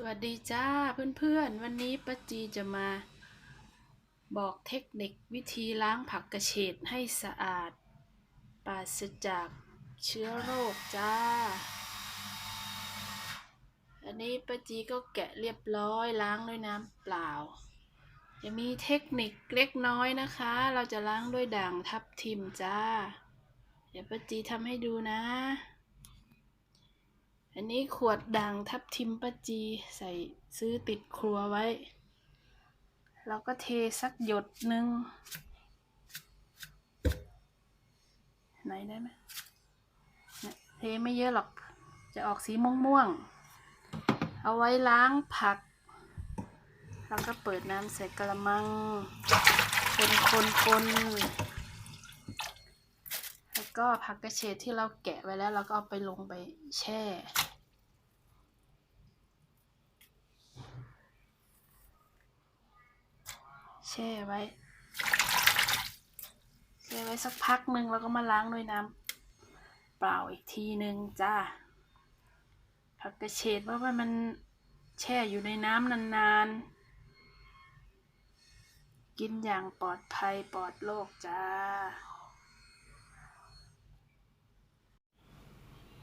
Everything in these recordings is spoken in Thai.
สวัสดีจ้าเพื่อนๆ วันนี้ป้าจีจะมาบอกเทคนิควิธีล้างผักกระเฉดให้สะอาดปราศจากเชื้อโรคจ้า อันนี้ป้าจีก็แกะเรียบร้อยล้างด้วยน้ำเปล่า จะมีเทคนิคเล็กน้อยนะคะ เราจะล้างด้วยด่างทับทิมจ้า เดี๋ยวป้าจีทำให้ดูนะ อันนี้ขวดด่างทับทิมป้าจีใส่ซื้อติดครัวไว้ เราก็เทสักหยดหนึ่งไหนได้ไหมเนี่ยเทไม่เยอะหรอก จะออกสีม่วงๆ เอาไว้ล้างผัก แล้วก็เปิดน้ำใส่กระมัง คนคนคนแล้วก็ผักกระเฉดที่เราแกะไว้แล้ว เราก็เอาไปลงไปแช่ แช่ไว้แช่ไว้สักพักหนึ่งแล้วก็มาล้างด้วยน้ำเปล่าอีกทีหนึ่งจ้าผักกระเฉดว่าว่ามันแช่อยู่ในน้ำนานๆ กินอย่างปลอดภัยปลอดโรคจ้า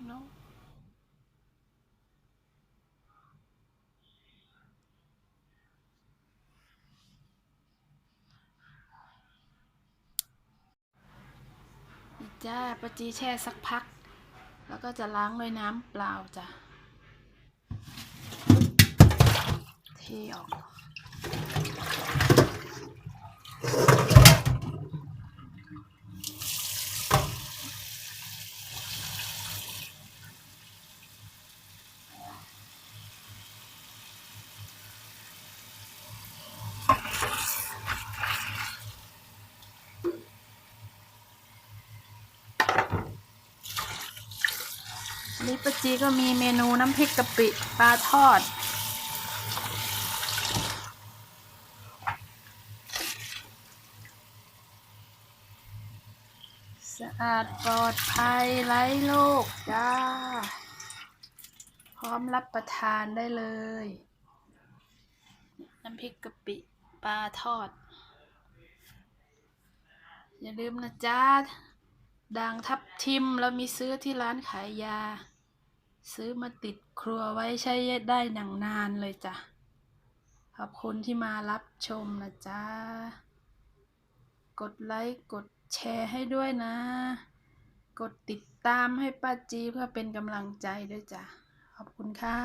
เนาะนี่ จ้าปาจีแช่สักพัก แล้วก็จะล้างด้วยน้ำเปล่าจ้ะเทออก นี่ป้าจีก็มีเมนูน้ำพริกกะปิปลาทอด สะอาดปลอดภัยไร้โรคจ้า พร้อมรับประทานได้เลย น้ำพริกกะปิปลาทอด อย่าลืมนะจ้า ด่างทับทิมเรามีซื้อที่ร้านขายยา ซื้อมาติดครัวไว้ใช้ได้หนังนานเลยจ้ะ ขอบคุณที่มารับชมนะจ๊ะ กดไลค์กดแชร์ให้ด้วยนะ กดติดตามให้ป้าจีเพื่อเป็นกำลังใจด้วยจ้ะ ขอบคุณค่ะ